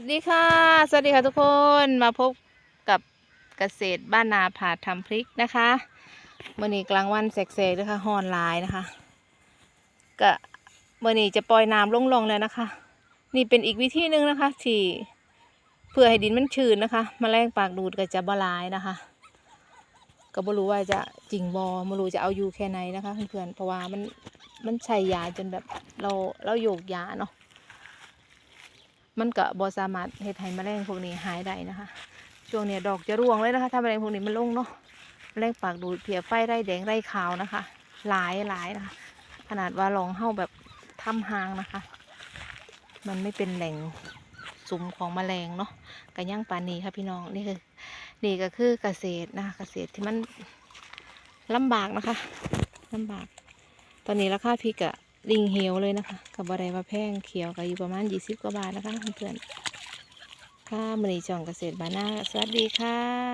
วัสดีค่ะ สวัสดีค่ะทุกคนมาพบกับเกษตรบ้านนาผาทำพริกนะคะเมื่อนี้กลางวันแสกๆนะคะฮอนลายนะคะก็เมื่อนี้จะปล่อยน้ำลงลงแล้วนะคะ นี่เป็นอีกวิธีหนึ่งนะคะที่เพื่อให้ดินมันชื้นนะคะมแมลงปากดูดก็จะบลายนะคะ ก็ไม่รู้ว่าจะจริงบอไม่รู้จะเอาอยู่แค่ไหนนะคะเพื่อนๆเพราะว่ามันมันใช้ยาจนแบบเราเราโยกยาเนาะ มันก็บ่สามารถเฮ็ดให้แมลงพวกนี้หายได้นะคะ ช่วงเนี้ยดอกจะร่วงเลยนะคะ ถ้าแมลงพวกนี้มันลงเนาะแมลงปากดูดเพียไฟไร่แดงไร่ขาวนะคะ หลายหลายนะคะ ขนาดว่าลองเข้าแบบทำหางนะคะ มันไม่เป็นแหล่งสุมของแมลงเนาะกันย่างปานีค่ะพี่น้องนี่คือนี่ก็คือเกษตรนะคะเกษตรที่มันลำบากนะคะลำบาก ตอนนี้ราคาพริกอะ ลิงเหวเลยนะคะกับบะไรว่าแพงเขียวก็อยู่ประมาณยี่สิบกว่าบาทนะคะเพื่อนๆค่ะมณีจ่องเกษตรบานนาสวัสดีค่ะ